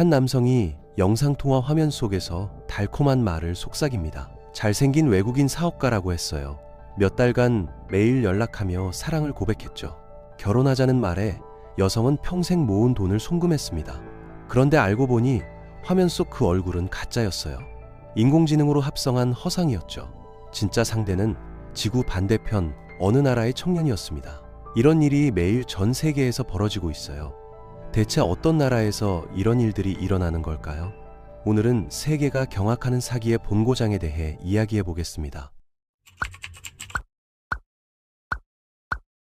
한 남성이 영상통화 화면 속에서 달콤한 말을 속삭입니다. 잘생긴 외국인 사업가라고 했어요. 몇 달간 매일 연락하며 사랑을 고백했죠. 결혼하자는 말에 여성은 평생 모은 돈을 송금했습니다. 그런데 알고 보니 화면 속 그 얼굴은 가짜였어요. 인공지능으로 합성한 허상이었죠. 진짜 상대는 지구 반대편 어느 나라의 청년이었습니다. 이런 일이 매일 전 세계에서 벌어지고 있어요. 대체 어떤 나라에서 이런 일들이 일어나는 걸까요? 오늘은 세계가 경악하는 사기의 본고장에 대해 이야기해 보겠습니다.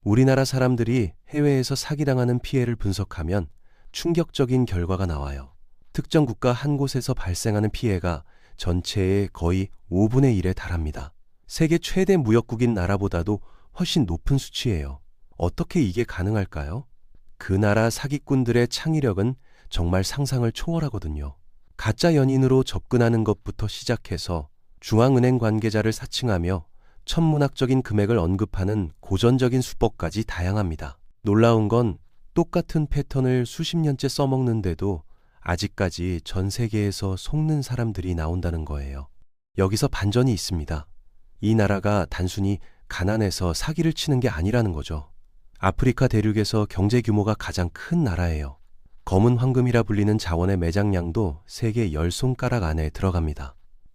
우리나라 사람들이 해외에서 사기당하는 피해를 분석하면 충격적인 결과가 나와요. 특정 국가 한 곳에서 발생하는 피해가 전체의 거의 5분의 1에 달합니다. 세계 최대 무역국인 나라보다도 훨씬 높은 수치예요. 어떻게 이게 가능할까요? 그 나라 사기꾼들의 창의력은 정말 상상을 초월하거든요. 가짜 연인으로 접근하는 것부터 시작해서 중앙은행 관계자를 사칭하며 천문학적인 금액을 언급하는 고전적인 수법까지 다양합니다. 놀라운 건 똑같은 패턴을 수십 년째 써먹는데도 아직까지 전 세계에서 속는 사람들이 나온다는 거예요. 여기서 반전이 있습니다. 이 나라가 단순히 가난해서 사기를 치는 게 아니라는 거죠. 아프리카 대륙에서 경제 규모가 가장 큰 나라예요. 검은 황금이라 불리는 자원의 매장량도 세계 열 손가락 안에 들어갑니다.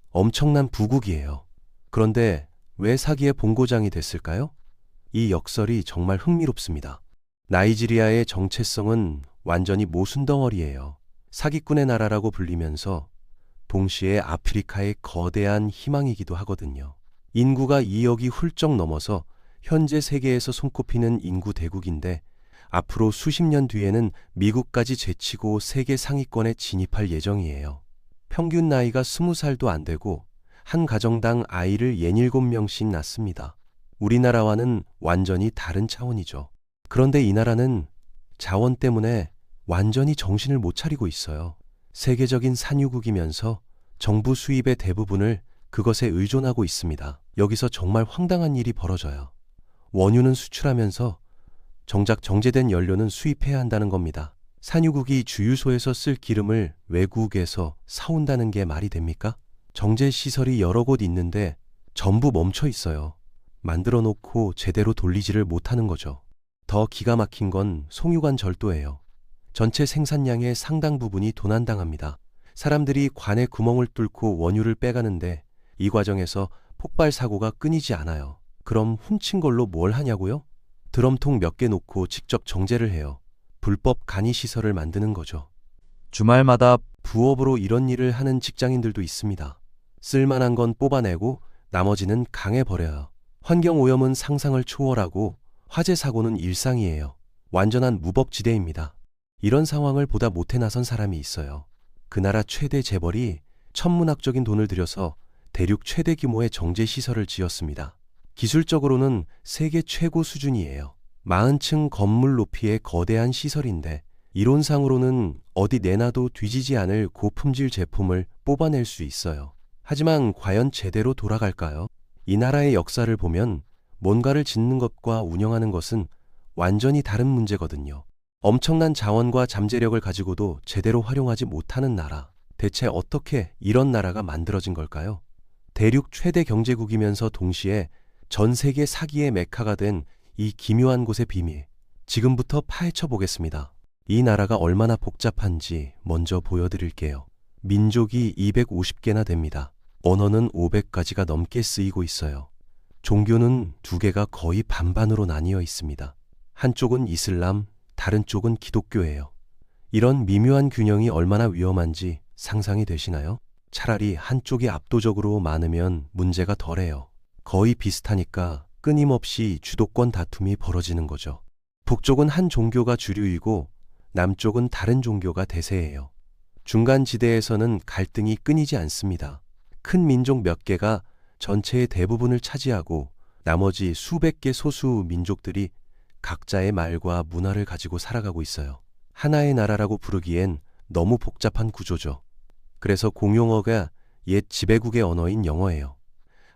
엄청난 부국이에요. 그런데 왜 사기의 본고장이 됐을까요? 이 역설이 정말 흥미롭습니다. 나이지리아의 정체성은 완전히 모순덩어리예요. 사기꾼의 나라라고 불리면서 동시에 아프리카의 거대한 희망이기도 하거든요. 인구가 2억이 훌쩍 넘어서 현재 세계에서 손꼽히는 인구 대국인데 앞으로 수십 년 뒤에는 미국까지 제치고 세계 상위권에 진입할 예정이에요. 평균 나이가 20살도 안 되고 한 가정당 아이를 67명씩 낳습니다. 우리나라와는 완전히 다른 차원이죠. 그런데 이 나라는 자원 때문에 완전히 정신을 못 차리고 있어요. 세계적인 산유국이면서 정부 수입의 대부분을 그것에 의존하고 있습니다. 여기서 정말 황당한 일이 벌어져요. 원유는 수출하면서 정작 정제된 연료는 수입해야 한다는 겁니다. 산유국이 주유소에서 쓸 기름을 외국에서 사온다는 게 말이 됩니까? 정제 시설이 여러 곳 있는데 전부 멈춰 있어요. 만들어 놓고 제대로 돌리지를 못하는 거죠. 더 기가 막힌 건 송유관 절도예요. 전체 생산량의 상당 부분이 도난당합니다. 사람들이 관에 구멍을 뚫고 원유를 빼가는데 이 과정에서 폭발 사고가 끊이지 않아요. 그럼 훔친 걸로 뭘 하냐고요? 드럼통 몇 개 놓고 직접 정제를 해요. 불법 간이 시설을 만드는 거죠. 주말마다 부업으로 이런 일을 하는 직장인들도 있습니다. 쓸만한 건 뽑아내고 나머지는 강에 버려요. 환경 오염은 상상을 초월하고 화재 사고는 일상이에요. 완전한 무법지대입니다. 이런 상황을 보다 못해 나선 사람이 있어요. 그 나라 최대 재벌이 천문학적인 돈을 들여서 대륙 최대 규모의 정제 시설을 지었습니다. 기술적으로는 세계 최고 수준이에요. 40층 건물 높이의 거대한 시설인데 이론상으로는 어디 내놔도 뒤지지 않을 고품질 제품을 뽑아낼 수 있어요. 하지만 과연 제대로 돌아갈까요? 이 나라의 역사를 보면 뭔가를 짓는 것과 운영하는 것은 완전히 다른 문제거든요. 엄청난 자원과 잠재력을 가지고도 제대로 활용하지 못하는 나라. 대체 어떻게 이런 나라가 만들어진 걸까요? 대륙 최대 경제국이면서 동시에 전 세계 사기의 메카가 된 이 기묘한 곳의 비밀. 지금부터 파헤쳐 보겠습니다. 이 나라가 얼마나 복잡한지 먼저 보여드릴게요. 민족이 250개나 됩니다. 언어는 500가지가 넘게 쓰이고 있어요. 종교는 두 개가 거의 반반으로 나뉘어 있습니다. 한쪽은 이슬람, 다른 쪽은 기독교예요. 이런 미묘한 균형이 얼마나 위험한지 상상이 되시나요? 차라리 한쪽이 압도적으로 많으면 문제가 덜해요. 거의 비슷하니까 끊임없이 주도권 다툼이 벌어지는 거죠. 북쪽은 한 종교가 주류이고 남쪽은 다른 종교가 대세예요. 중간 지대에서는 갈등이 끊이지 않습니다. 큰 민족 몇 개가 전체의 대부분을 차지하고 나머지 수백 개 소수 민족들이 각자의 말과 문화를 가지고 살아가고 있어요. 하나의 나라라고 부르기엔 너무 복잡한 구조죠. 그래서 공용어가 옛 지배국의 언어인 영어예요.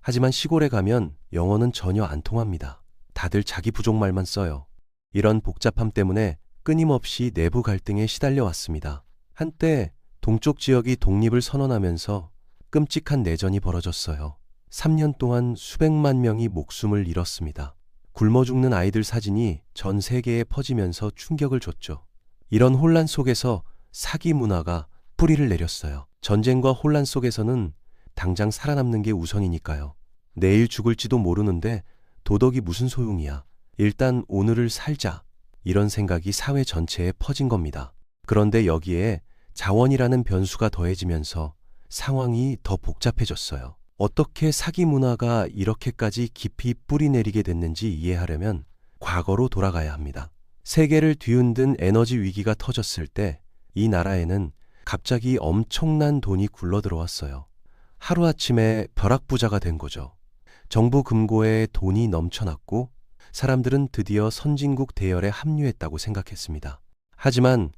하지만 시골에 가면 영어는 전혀 안 통합니다. 다들 자기 부족 말만 써요. 이런 복잡함 때문에 끊임없이 내부 갈등에 시달려 왔습니다. 한때 동쪽 지역이 독립을 선언하면서 끔찍한 내전이 벌어졌어요. 3년 동안 수백만 명이 목숨을 잃었습니다. 굶어 죽는 아이들 사진이 전 세계에 퍼지면서 충격을 줬죠. 이런 혼란 속에서 사기 문화가 뿌리를 내렸어요. 전쟁과 혼란 속에서는 당장 살아남는 게 우선이니까요. 내일 죽을지도 모르는데 도덕이 무슨 소용이야. 일단 오늘을 살자. 이런 생각이 사회 전체에 퍼진 겁니다. 그런데 여기에 자원이라는 변수가 더해지면서 상황이 더 복잡해졌어요. 어떻게 사기 문화가 이렇게까지 깊이 뿌리 내리게 됐는지 이해하려면 과거로 돌아가야 합니다. 세계를 뒤흔든 에너지 위기가 터졌을 때 이 나라에는 갑자기 엄청난 돈이 굴러 들어왔어요. 하루아침에 벼락부자가 된 거죠. 정부 금고에 돈이 넘쳐났고 사람들은 드디어 선진국 대열에 합류했다고 생각했습니다. 하지만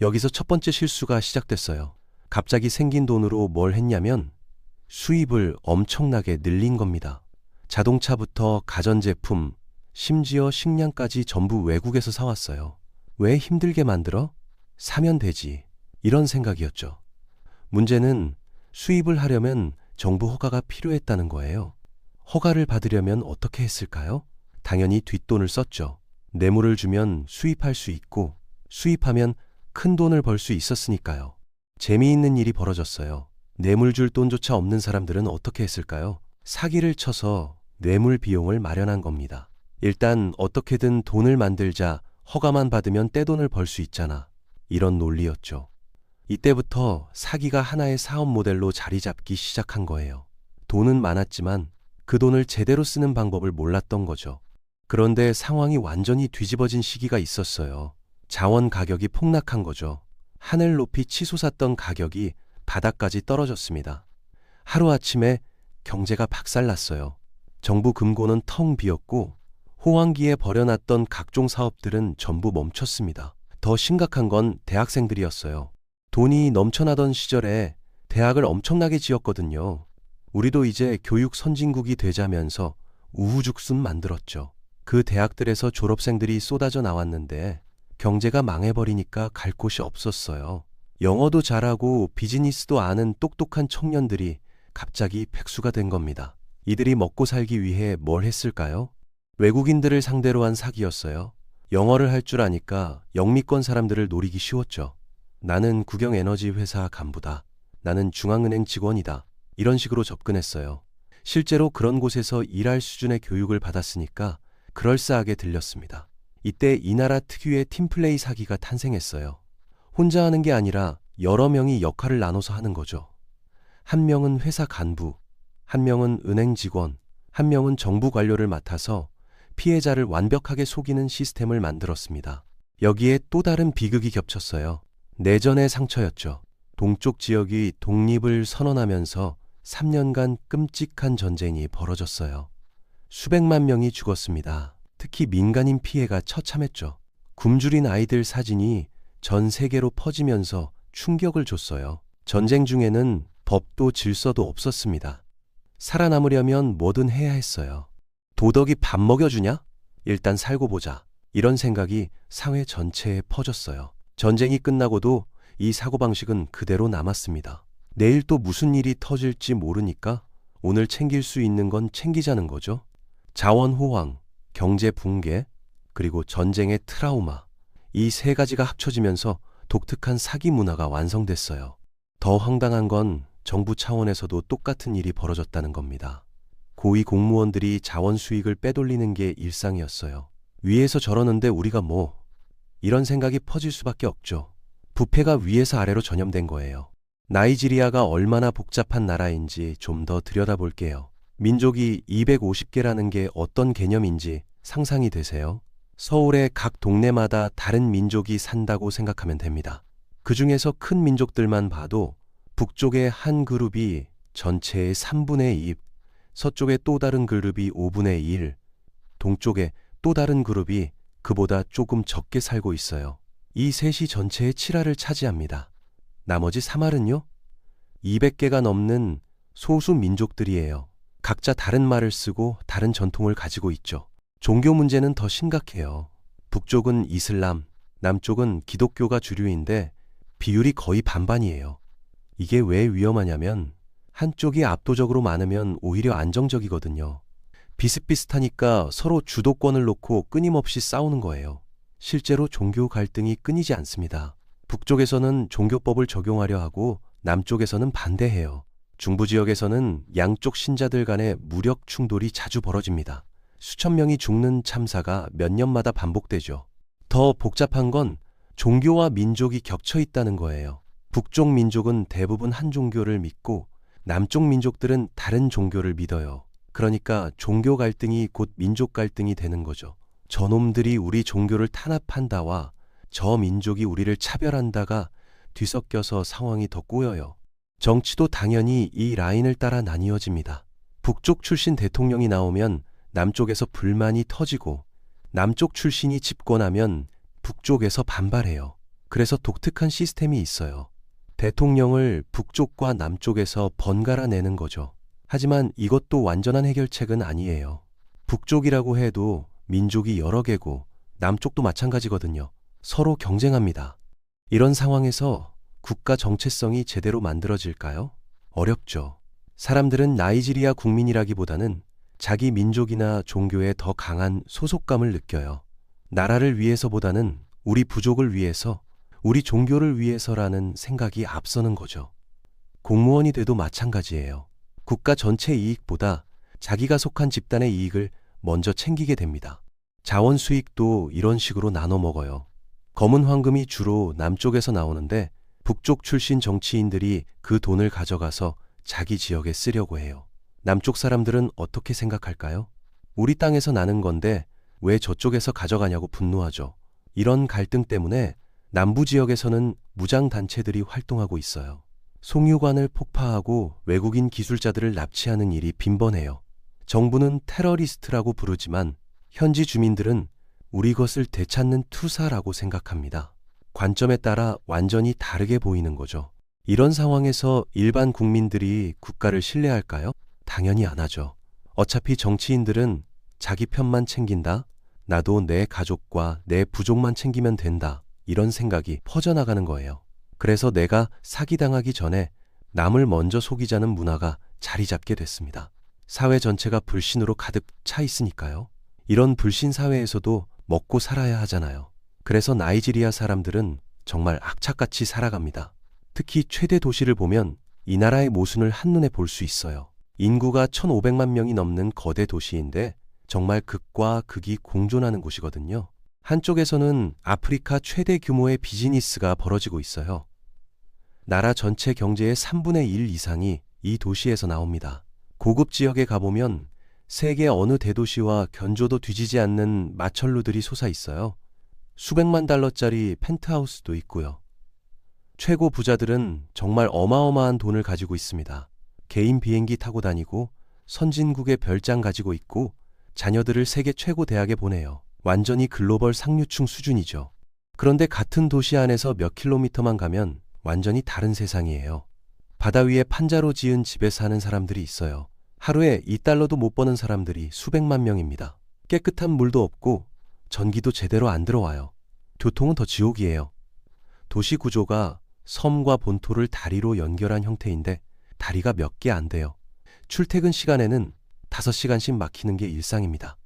여기서 첫 번째 실수가 시작됐어요. 갑자기 생긴 돈으로 뭘 했냐면 수입을 엄청나게 늘린 겁니다. 자동차부터 가전제품, 심지어 식량까지 전부 외국에서 사왔어요. 왜 힘들게 만들어? 사면 되지. 이런 생각이었죠. 문제는 수입을 하려면 정부 허가가 필요했다는 거예요. 허가를 받으려면 어떻게 했을까요? 당연히 뒷돈을 썼죠. 뇌물을 주면 수입할 수 있고 수입하면 큰 돈을 벌 수 있었으니까요. 재미있는 일이 벌어졌어요. 뇌물 줄 돈조차 없는 사람들은 어떻게 했을까요? 사기를 쳐서 뇌물 비용을 마련한 겁니다. 일단 어떻게든 돈을 만들자 허가만 받으면 떼돈을 벌 수 있잖아. 이런 논리였죠. 이때부터 사기가 하나의 사업 모델로 자리 잡기 시작한 거예요. 돈은 많았지만 그 돈을 제대로 쓰는 방법을 몰랐던 거죠. 그런데 상황이 완전히 뒤집어진 시기가 있었어요. 자원 가격이 폭락한 거죠. 하늘 높이 치솟았던 가격이 바닥까지 떨어졌습니다. 하루아침에 경제가 박살났어요. 정부 금고는 텅 비었고 호황기에 버려놨던 각종 사업들은 전부 멈췄습니다. 더 심각한 건 대학생들이었어요. 돈이 넘쳐나던 시절에 대학을 엄청나게 지었거든요. 우리도 이제 교육 선진국이 되자면서 우후죽순 만들었죠. 그 대학들에서 졸업생들이 쏟아져 나왔는데 경제가 망해버리니까 갈 곳이 없었어요. 영어도 잘하고 비즈니스도 아는 똑똑한 청년들이 갑자기 백수가 된 겁니다. 이들이 먹고 살기 위해 뭘 했을까요? 외국인들을 상대로 한 사기였어요. 영어를 할 줄 아니까 영미권 사람들을 노리기 쉬웠죠. 나는 국영에너지 회사 간부다. 나는 중앙은행 직원이다. 이런 식으로 접근했어요. 실제로 그런 곳에서 일할 수준의 교육을 받았으니까 그럴싸하게 들렸습니다. 이때 이 나라 특유의 팀플레이 사기가 탄생했어요. 혼자 하는 게 아니라 여러 명이 역할을 나눠서 하는 거죠. 한 명은 회사 간부, 한 명은 은행 직원, 한 명은 정부 관료를 맡아서 피해자를 완벽하게 속이는 시스템을 만들었습니다. 여기에 또 다른 비극이 겹쳤어요. 내전의 상처였죠. 동쪽 지역이 독립을 선언하면서 3년간 끔찍한 전쟁이 벌어졌어요. 수백만 명이 죽었습니다. 특히 민간인 피해가 처참했죠. 굶주린 아이들 사진이 전 세계로 퍼지면서 충격을 줬어요. 전쟁 중에는 법도 질서도 없었습니다. 살아남으려면 뭐든 해야 했어요. 도덕이 밥 먹여주냐? 일단 살고 보자. 이런 생각이 사회 전체에 퍼졌어요. 전쟁이 끝나고도 이 사고방식은 그대로 남았습니다. 내일 또 무슨 일이 터질지 모르니까 오늘 챙길 수 있는 건 챙기자는 거죠. 자원 호황, 경제 붕괴, 그리고 전쟁의 트라우마. 이 세 가지가 합쳐지면서 독특한 사기 문화가 완성됐어요. 더 황당한 건 정부 차원에서도 똑같은 일이 벌어졌다는 겁니다. 고위 공무원들이 자원 수익을 빼돌리는 게 일상이었어요. 위에서 저러는데 우리가 뭐, 이런 생각이 퍼질 수밖에 없죠. 부패가 위에서 아래로 전염된 거예요. 나이지리아가 얼마나 복잡한 나라인지 좀 더 들여다볼게요. 민족이 250개라는 게 어떤 개념인지 상상이 되세요? 서울의 각 동네마다 다른 민족이 산다고 생각하면 됩니다. 그 중에서 큰 민족들만 봐도 북쪽의 한 그룹이 전체의 3분의 2, 서쪽의 또 다른 그룹이 5분의 1, 동쪽의 또 다른 그룹이 그보다 조금 적게 살고 있어요. 이 셋이 전체의 7화를 차지합니다. 나머지 3할은요? 200개가 넘는 소수 민족들이에요. 각자 다른 말을 쓰고 다른 전통을 가지고 있죠. 종교 문제는 더 심각해요. 북쪽은 이슬람, 남쪽은 기독교가 주류인데 비율이 거의 반반이에요. 이게 왜 위험하냐면 한쪽이 압도적으로 많으면 오히려 안정적이거든요. 비슷비슷하니까 서로 주도권을 놓고 끊임없이 싸우는 거예요. 실제로 종교 갈등이 끊이지 않습니다. 북쪽에서는 종교법을 적용하려 하고 남쪽에서는 반대해요. 중부 지역에서는 양쪽 신자들 간의 무력 충돌이 자주 벌어집니다. 수천 명이 죽는 참사가 몇 년마다 반복되죠. 더 복잡한 건 종교와 민족이 겹쳐 있다는 거예요. 북쪽 민족은 대부분 한 종교를 믿고 남쪽 민족들은 다른 종교를 믿어요. 그러니까 종교 갈등이 곧 민족 갈등이 되는 거죠. 저놈들이 우리 종교를 탄압한다와 저 민족이 우리를 차별한다가 뒤섞여서 상황이 더 꼬여요. 정치도 당연히 이 라인을 따라 나뉘어집니다. 북쪽 출신 대통령이 나오면 남쪽에서 불만이 터지고 남쪽 출신이 집권하면 북쪽에서 반발해요. 그래서 독특한 시스템이 있어요. 대통령을 북쪽과 남쪽에서 번갈아 내는 거죠. 하지만 이것도 완전한 해결책은 아니에요. 북쪽이라고 해도 민족이 여러 개고 남쪽도 마찬가지거든요. 서로 경쟁합니다. 이런 상황에서 국가 정체성이 제대로 만들어질까요? 어렵죠. 사람들은 나이지리아 국민이라기보다는 자기 민족이나 종교에 더 강한 소속감을 느껴요. 나라를 위해서보다는 우리 부족을 위해서, 우리 종교를 위해서라는 생각이 앞서는 거죠. 공무원이 돼도 마찬가지예요. 국가 전체 이익보다 자기가 속한 집단의 이익을 먼저 챙기게 됩니다. 자원 수익도 이런 식으로 나눠 먹어요. 검은 황금이 주로 남쪽에서 나오는데 북쪽 출신 정치인들이 그 돈을 가져가서 자기 지역에 쓰려고 해요. 남쪽 사람들은 어떻게 생각할까요? 우리 땅에서 나는 건데 왜 저쪽에서 가져가냐고 분노하죠. 이런 갈등 때문에 남부 지역에서는 무장 단체들이 활동하고 있어요. 송유관을 폭파하고 외국인 기술자들을 납치하는 일이 빈번해요. 정부는 테러리스트라고 부르지만 현지 주민들은 우리 것을 되찾는 투사라고 생각합니다. 관점에 따라 완전히 다르게 보이는 거죠. 이런 상황에서 일반 국민들이 국가를 신뢰할까요? 당연히 안 하죠. 어차피 정치인들은 자기 편만 챙긴다? 나도 내 가족과 내 부족만 챙기면 된다. 이런 생각이 퍼져나가는 거예요. 그래서 내가 사기당하기 전에 남을 먼저 속이자는 문화가 자리 잡게 됐습니다. 사회 전체가 불신으로 가득 차 있으니까요. 이런 불신 사회에서도 먹고 살아야 하잖아요. 그래서 나이지리아 사람들은 정말 악착같이 살아갑니다. 특히 최대 도시를 보면 이 나라의 모순을 한눈에 볼 수 있어요. 인구가 1,500만 명이 넘는 거대 도시인데 정말 극과 극이 공존하는 곳이거든요. 한쪽에서는 아프리카 최대 규모의 비즈니스가 벌어지고 있어요. 나라 전체 경제의 3분의 1 이상이 이 도시에서 나옵니다. 고급 지역에 가보면 세계 어느 대도시와 견조도 뒤지지 않는 마철루들이 솟아 있어요. 수백만 달러짜리 펜트하우스도 있고요. 최고 부자들은 정말 어마어마한 돈을 가지고 있습니다. 개인 비행기 타고 다니고 선진국의 별장 가지고 있고 자녀들을 세계 최고 대학에 보내요. 완전히 글로벌 상류층 수준이죠. 그런데 같은 도시 안에서 몇 킬로미터만 가면 완전히 다른 세상이에요. 바다 위에 판자로 지은 집에 사는 사람들이 있어요. 하루에 2달러도 못 버는 사람들이 수백만 명입니다. 깨끗한 물도 없고 전기도 제대로 안 들어와요. 교통은 더 지옥이에요. 도시 구조가 섬과 본토를 다리로 연결한 형태인데 다리가 몇 개 안 돼요. 출퇴근 시간에는 5시간씩 막히는 게 일상입니다.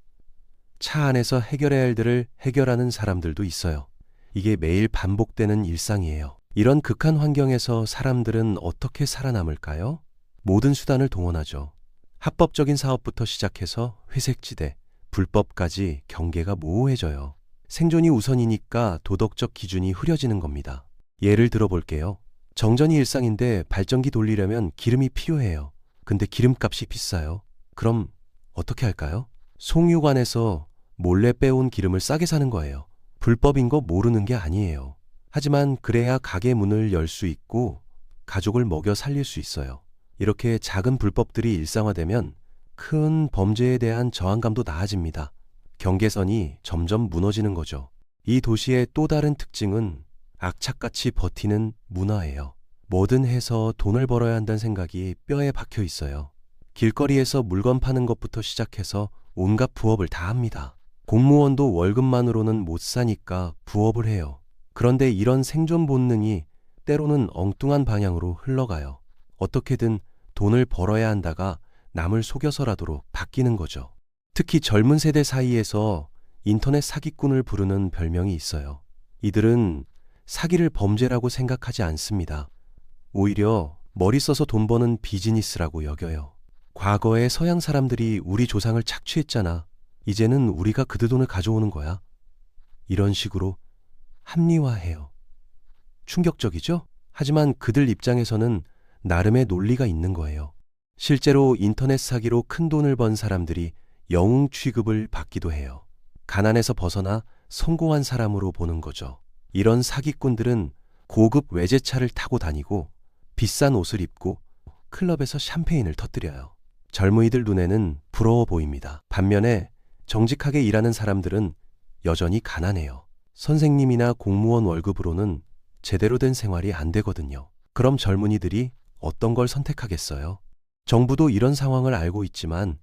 차 안에서 해결해야 할 일들을 해결하는 사람들도 있어요. 이게 매일 반복되는 일상이에요. 이런 극한 환경에서 사람들은 어떻게 살아남을까요? 모든 수단을 동원하죠. 합법적인 사업부터 시작해서 회색지대, 불법까지 경계가 모호해져요. 생존이 우선이니까 도덕적 기준이 흐려지는 겁니다. 예를 들어 볼게요. 정전이 일상인데 발전기 돌리려면 기름이 필요해요. 근데 기름값이 비싸요. 그럼 어떻게 할까요? 송유관에서 몰래 빼온 기름을 싸게 사는 거예요. 불법인 거 모르는 게 아니에요. 하지만 그래야 가게 문을 열 수 있고 가족을 먹여 살릴 수 있어요. 이렇게 작은 불법들이 일상화되면 큰 범죄에 대한 저항감도 나아집니다. 경계선이 점점 무너지는 거죠. 이 도시의 또 다른 특징은 악착같이 버티는 문화예요. 뭐든 해서 돈을 벌어야 한다는 생각이 뼈에 박혀 있어요. 길거리에서 물건 파는 것부터 시작해서 온갖 부업을 다 합니다. 공무원도 월급만으로는 못 사니까 부업을 해요. 그런데 이런 생존 본능이 때로는 엉뚱한 방향으로 흘러가요. 어떻게든 돈을 벌어야 한다가 남을 속여서라도 바뀌는 거죠. 특히 젊은 세대 사이에서 인터넷 사기꾼을 부르는 별명이 있어요. 이들은 사기를 범죄라고 생각하지 않습니다. 오히려 머리 써서 돈 버는 비즈니스라고 여겨요. 과거에 서양 사람들이 우리 조상을 착취했잖아. 이제는 우리가 그들 돈을 가져오는 거야. 이런 식으로 합리화해요. 충격적이죠? 하지만 그들 입장에서는 나름의 논리가 있는 거예요. 실제로 인터넷 사기로 큰 돈을 번 사람들이 영웅 취급을 받기도 해요. 가난에서 벗어나 성공한 사람으로 보는 거죠. 이런 사기꾼들은 고급 외제차를 타고 다니고 비싼 옷을 입고 클럽에서 샴페인을 터뜨려요. 젊은이들 눈에는 부러워 보입니다. 반면에 정직하게 일하는 사람들은 여전히 가난해요. 선생님이나 공무원 월급으로는 제대로 된 생활이 안 되거든요. 그럼 젊은이들이 어떤 걸 선택하겠어요? 정부도 이런 상황을 알고 있지만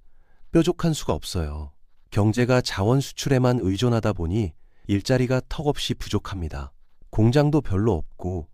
뾰족한 수가 없어요. 경제가 자원 수출에만 의존하다 보니 일자리가 턱없이 부족합니다. 공장도 별로 없고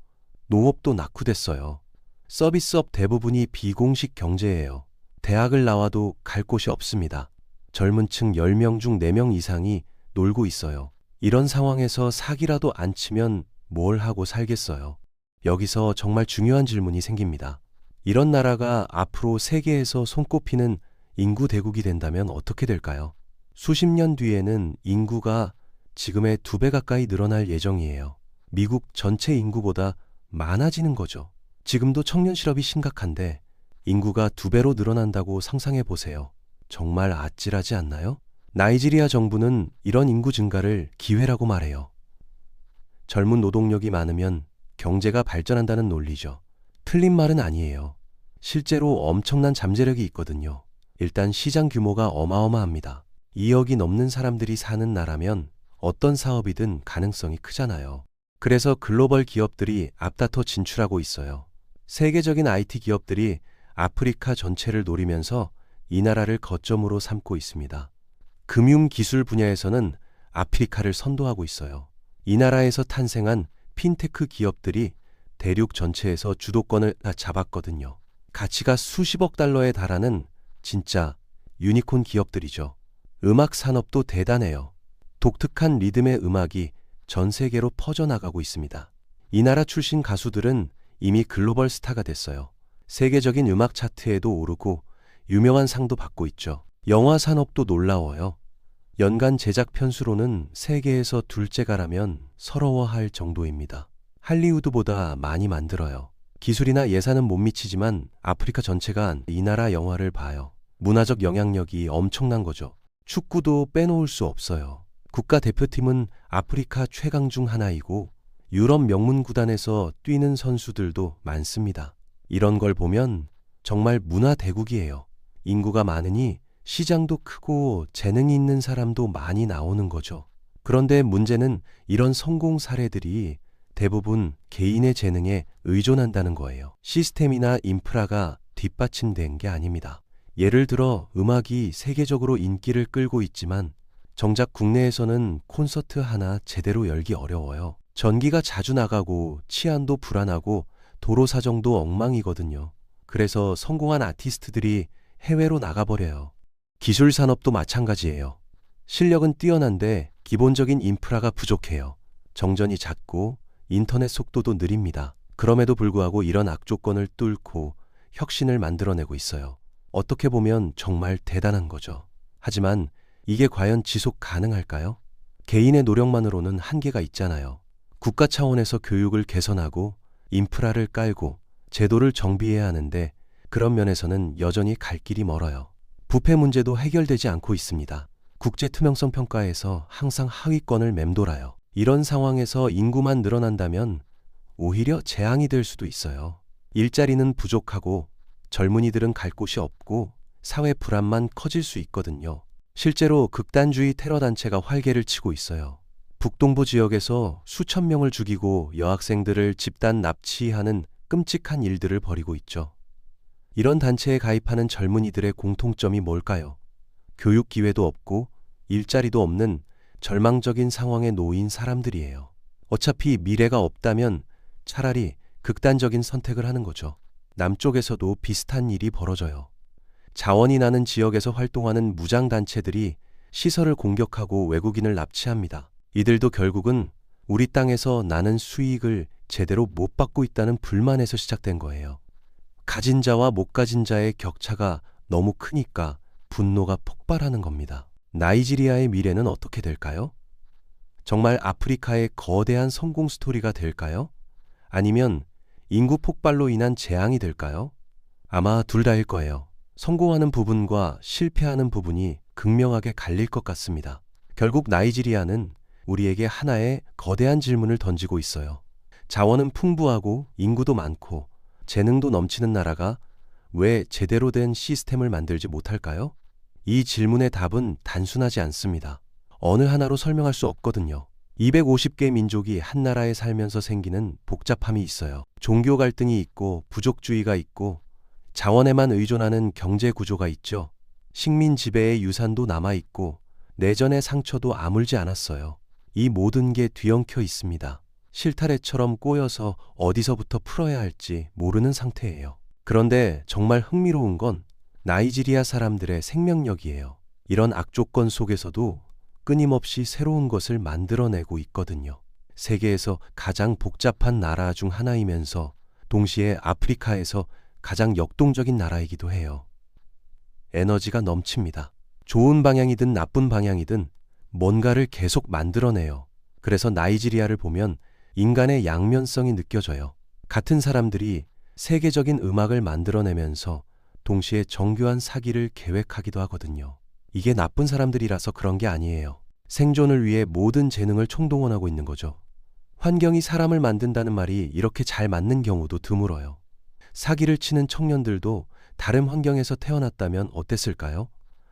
농업도 낙후됐어요. 서비스업 대부분이 비공식 경제예요. 대학을 나와도 갈 곳이 없습니다. 젊은 층 10명 중 4명 이상이 놀고 있어요. 이런 상황에서 사기라도 안 치면 뭘 하고 살겠어요. 여기서 정말 중요한 질문이 생깁니다. 이런 나라가 앞으로 세계에서 손꼽히는 인구 대국이 된다면 어떻게 될까요? 수십 년 뒤에는 인구가 지금의 두 배 가까이 늘어날 예정이에요. 미국 전체 인구보다 많아지는 거죠. 지금도 청년 실업이 심각한데 인구가 두 배로 늘어난다고 상상해 보세요. 정말 아찔하지 않나요? 나이지리아 정부는 이런 인구 증가를 기회라고 말해요. 젊은 노동력이 많으면 경제가 발전한다는 논리죠. 틀린 말은 아니에요. 실제로 엄청난 잠재력이 있거든요. 일단 시장 규모가 어마어마합니다. 2억이 넘는 사람들이 사는 나라면 어떤 사업이든 가능성이 크잖아요. 그래서 글로벌 기업들이 앞다퉈 진출하고 있어요. 세계적인 IT 기업들이 아프리카 전체를 노리면서 이 나라를 거점으로 삼고 있습니다. 금융 기술 분야에서는 아프리카를 선도하고 있어요. 이 나라에서 탄생한 핀테크 기업들이 대륙 전체에서 주도권을 잡았거든요. 가치가 수십억 달러에 달하는 진짜 유니콘 기업들이죠. 음악 산업도 대단해요. 독특한 리듬의 음악이 전 세계로 퍼져나가고 있습니다. 이 나라 출신 가수들은 이미 글로벌 스타가 됐어요. 세계적인 음악 차트에도 오르고 유명한 상도 받고 있죠. 영화 산업도 놀라워요. 연간 제작 편수로는 세계에서 둘째가라면 서러워할 정도입니다. 할리우드보다 많이 만들어요. 기술이나 예산은 못 미치지만 아프리카 전체가 이 나라 영화를 봐요. 문화적 영향력이 엄청난 거죠. 축구도 빼놓을 수 없어요. 국가 대표팀은 아프리카 최강 중 하나이고 유럽 명문 구단에서 뛰는 선수들도 많습니다. 이런 걸 보면 정말 문화 대국이에요. 인구가 많으니 시장도 크고 재능이 있는 사람도 많이 나오는 거죠. 그런데 문제는 이런 성공 사례들이 대부분 개인의 재능에 의존한다는 거예요. 시스템이나 인프라가 뒷받침된 게 아닙니다. 예를 들어 음악이 세계적으로 인기를 끌고 있지만 정작 국내에서는 콘서트 하나 제대로 열기 어려워요. 전기가 자주 나가고 치안도 불안하고 도로 사정도 엉망이거든요. 그래서 성공한 아티스트들이 해외로 나가버려요. 기술 산업도 마찬가지예요. 실력은 뛰어난데 기본적인 인프라가 부족해요. 정전이 작고 인터넷 속도도 느립니다. 그럼에도 불구하고 이런 악조건을 뚫고 혁신을 만들어내고 있어요. 어떻게 보면 정말 대단한 거죠. 하지만 이게 과연 지속 가능할까요? 개인의 노력만으로는 한계가 있잖아요. 국가 차원에서 교육을 개선하고 인프라를 깔고 제도를 정비해야 하는데 그런 면에서는 여전히 갈 길이 멀어요. 부패 문제도 해결되지 않고 있습니다. 국제 투명성 평가에서 항상 하위권을 맴돌아요. 이런 상황에서 인구만 늘어난다면 오히려 재앙이 될 수도 있어요. 일자리는 부족하고 젊은이들은 갈 곳이 없고 사회 불안만 커질 수 있거든요. 실제로 극단주의 테러 단체가 활개를 치고 있어요. 북동부 지역에서 수천 명을 죽이고 여학생들을 집단 납치하는 끔찍한 일들을 벌이고 있죠. 이런 단체에 가입하는 젊은이들의 공통점이 뭘까요? 교육 기회도 없고 일자리도 없는 절망적인 상황에 놓인 사람들이에요. 어차피 미래가 없다면 차라리 극단적인 선택을 하는 거죠. 남쪽에서도 비슷한 일이 벌어져요. 자원이 나는 지역에서 활동하는 무장단체들이 시설을 공격하고 외국인을 납치합니다. 이들도 결국은 우리 땅에서 나는 수익을 제대로 못 받고 있다는 불만에서 시작된 거예요. 가진 자와 못 가진 자의 격차가 너무 크니까 분노가 폭발하는 겁니다. 나이지리아의 미래는 어떻게 될까요? 정말 아프리카의 거대한 성공 스토리가 될까요? 아니면 인구 폭발로 인한 재앙이 될까요? 아마 둘 다일 거예요. 성공하는 부분과 실패하는 부분이 극명하게 갈릴 것 같습니다. 결국 나이지리아는 우리에게 하나의 거대한 질문을 던지고 있어요. 자원은 풍부하고 인구도 많고 재능도 넘치는 나라가 왜 제대로 된 시스템을 만들지 못할까요? 이 질문의 답은 단순하지 않습니다. 어느 하나로 설명할 수 없거든요. 250개 민족이 한 나라에 살면서 생기는 복잡함이 있어요. 종교 갈등이 있고 부족주의가 있고 자원에만 의존하는 경제 구조가 있죠. 식민 지배의 유산도 남아 있고 내전의 상처도 아물지 않았어요. 이 모든 게 뒤엉켜 있습니다. 실타래처럼 꼬여서 어디서부터 풀어야 할지 모르는 상태예요. 그런데 정말 흥미로운 건 나이지리아 사람들의 생명력이에요. 이런 악조건 속에서도 끊임없이 새로운 것을 만들어내고 있거든요. 세계에서 가장 복잡한 나라 중 하나이면서 동시에 아프리카에서 가장 역동적인 나라이기도 해요. 에너지가 넘칩니다. 좋은 방향이든 나쁜 방향이든 뭔가를 계속 만들어내요. 그래서 나이지리아를 보면 인간의 양면성이 느껴져요. 같은 사람들이 세계적인 음악을 만들어내면서 동시에 정교한 사기를 계획하기도 하거든요. 이게 나쁜 사람들이라서 그런 게 아니에요. 생존을 위해 모든 재능을 총동원하고 있는 거죠. 환경이 사람을 만든다는 말이 이렇게 잘 맞는 경우도 드물어요. 사기를 치는 청년들도 다른 환경에서 태어났다면 어땠을까요?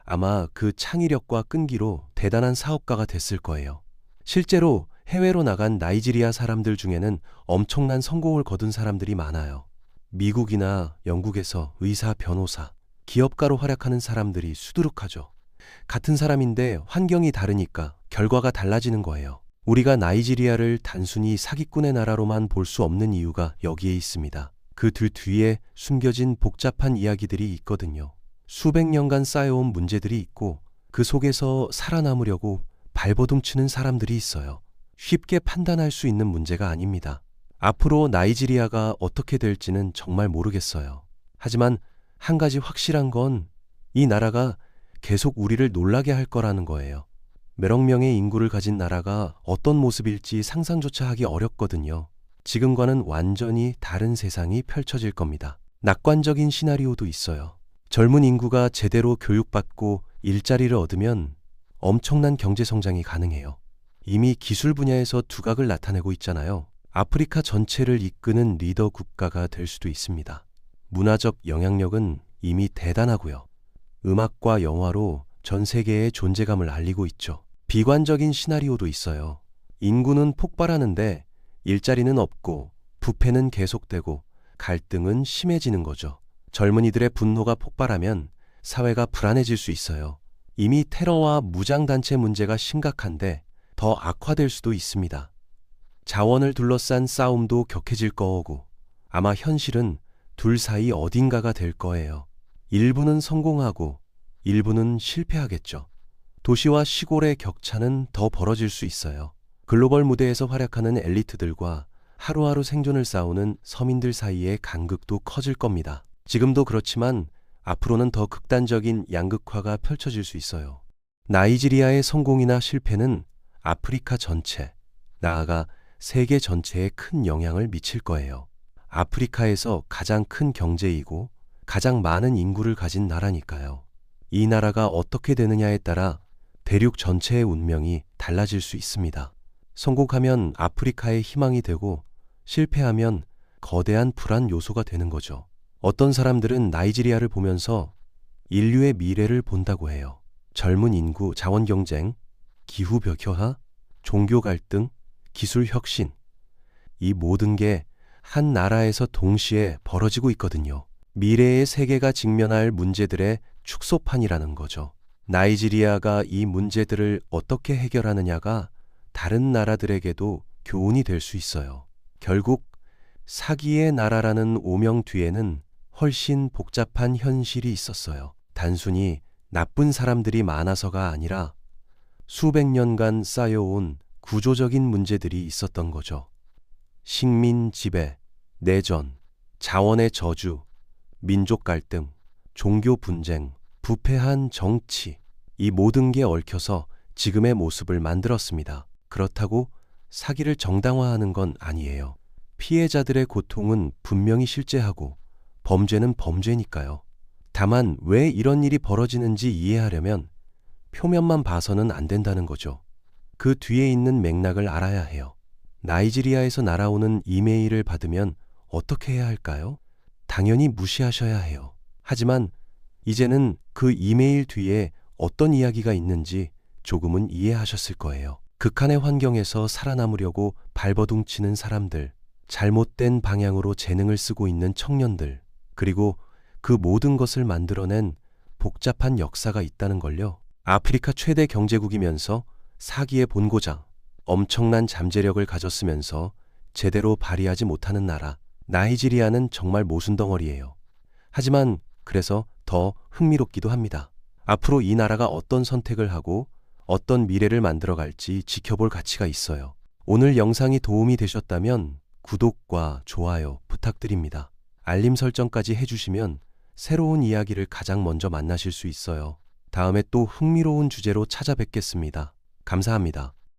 아마 그 창의력과 끈기로 대단한 사업가가 됐을 거예요. 실제로 해외로 나간 나이지리아 사람들 중에는 엄청난 성공을 거둔 사람들이 많아요. 미국이나 영국에서 의사, 변호사, 기업가로 활약하는 사람들이 수두룩하죠. 같은 사람인데 환경이 다르니까 결과가 달라지는 거예요. 우리가 나이지리아를 단순히 사기꾼의 나라로만 볼 수 없는 이유가 여기에 있습니다. 그 들 뒤에 숨겨진 복잡한 이야기들이 있거든요. 수백 년간 쌓여온 문제들이 있고 그 속에서 살아남으려고 발버둥 치는 사람들이 있어요. 쉽게 판단할 수 있는 문제가 아닙니다. 앞으로 나이지리아가 어떻게 될지는 정말 모르겠어요. 하지만 한 가지 확실한 건 이 나라가 계속 우리를 놀라게 할 거라는 거예요. 몇억 명의 인구를 가진 나라가 어떤 모습일지 상상조차 하기 어렵거든요. 지금과는 완전히 다른 세상이 펼쳐질 겁니다. 낙관적인 시나리오도 있어요. 젊은 인구가 제대로 교육받고 일자리를 얻으면 엄청난 경제 성장이 가능해요. 이미 기술 분야에서 두각을 나타내고 있잖아요. 아프리카 전체를 이끄는 리더 국가가 될 수도 있습니다. 문화적 영향력은 이미 대단하고요. 음악과 영화로 전 세계에 존재감을 알리고 있죠. 비관적인 시나리오도 있어요. 인구는 폭발하는데 일자리는 없고 부패는 계속되고 갈등은 심해지는 거죠. 젊은이들의 분노가 폭발하면 사회가 불안해질 수 있어요. 이미 테러와 무장단체 문제가 심각한데 더 악화될 수도 있습니다. 자원을 둘러싼 싸움도 격해질 거고 아마 현실은 둘 사이 어딘가가 될 거예요. 일부는 성공하고 일부는 실패하겠죠. 도시와 시골의 격차는 더 벌어질 수 있어요. 글로벌 무대에서 활약하는 엘리트들과 하루하루 생존을 싸우는 서민들 사이의 간극도 커질 겁니다. 지금도 그렇지만 앞으로는 더 극단적인 양극화가 펼쳐질 수 있어요. 나이지리아의 성공이나 실패는 아프리카 전체, 나아가 세계 전체에 큰 영향을 미칠 거예요. 아프리카에서 가장 큰 경제이고 가장 많은 인구를 가진 나라니까요. 이 나라가 어떻게 되느냐에 따라 대륙 전체의 운명이 달라질 수 있습니다. 성공하면 아프리카의 희망이 되고 실패하면 거대한 불안 요소가 되는 거죠. 어떤 사람들은 나이지리아를 보면서 인류의 미래를 본다고 해요. 젊은 인구, 자원 경쟁, 기후 벽화화, 종교 갈등, 기술 혁신. 이 모든 게 한 나라에서 동시에 벌어지고 있거든요. 미래의 세계가 직면할 문제들의 축소판이라는 거죠. 나이지리아가 이 문제들을 어떻게 해결하느냐가 다른 나라들에게도 교훈이 될 수 있어요. 결국 사기의 나라라는 오명 뒤에는 훨씬 복잡한 현실이 있었어요. 단순히 나쁜 사람들이 많아서가 아니라 수백 년간 쌓여온 구조적인 문제들이 있었던 거죠. 식민 지배, 내전, 자원의 저주, 민족 갈등, 종교 분쟁, 부패한 정치, 이 모든 게 얽혀서 지금의 모습을 만들었습니다. 그렇다고 사기를 정당화하는 건 아니에요. 피해자들의 고통은 분명히 실제하고 범죄는 범죄니까요. 다만 왜 이런 일이 벌어지는지 이해하려면 표면만 봐서는 안 된다는 거죠. 그 뒤에 있는 맥락을 알아야 해요. 나이지리아에서 날아오는 이메일을 받으면 어떻게 해야 할까요? 당연히 무시하셔야 해요. 하지만 이제는 그 이메일 뒤에 어떤 이야기가 있는지 조금은 이해하셨을 거예요. 극한의 환경에서 살아남으려고 발버둥 치는 사람들, 잘못된 방향으로 재능을 쓰고 있는 청년들, 그리고 그 모든 것을 만들어낸 복잡한 역사가 있다는 걸요. 아프리카 최대 경제국이면서 사기의 본고장, 엄청난 잠재력을 가졌으면서 제대로 발휘하지 못하는 나라, 나이지리아는 정말 모순덩어리예요. 하지만 그래서 더 흥미롭기도 합니다. 앞으로 이 나라가 어떤 선택을 하고 어떤 미래를 만들어 갈지 지켜볼 가치가 있어요. 오늘 영상이 도움이 되셨다면 구독과 좋아요 부탁드립니다. 알림 설정까지 해주시면 새로운 이야기를 가장 먼저 만나실 수 있어요. 다음에 또 흥미로운 주제로 찾아뵙겠습니다. 감사합니다.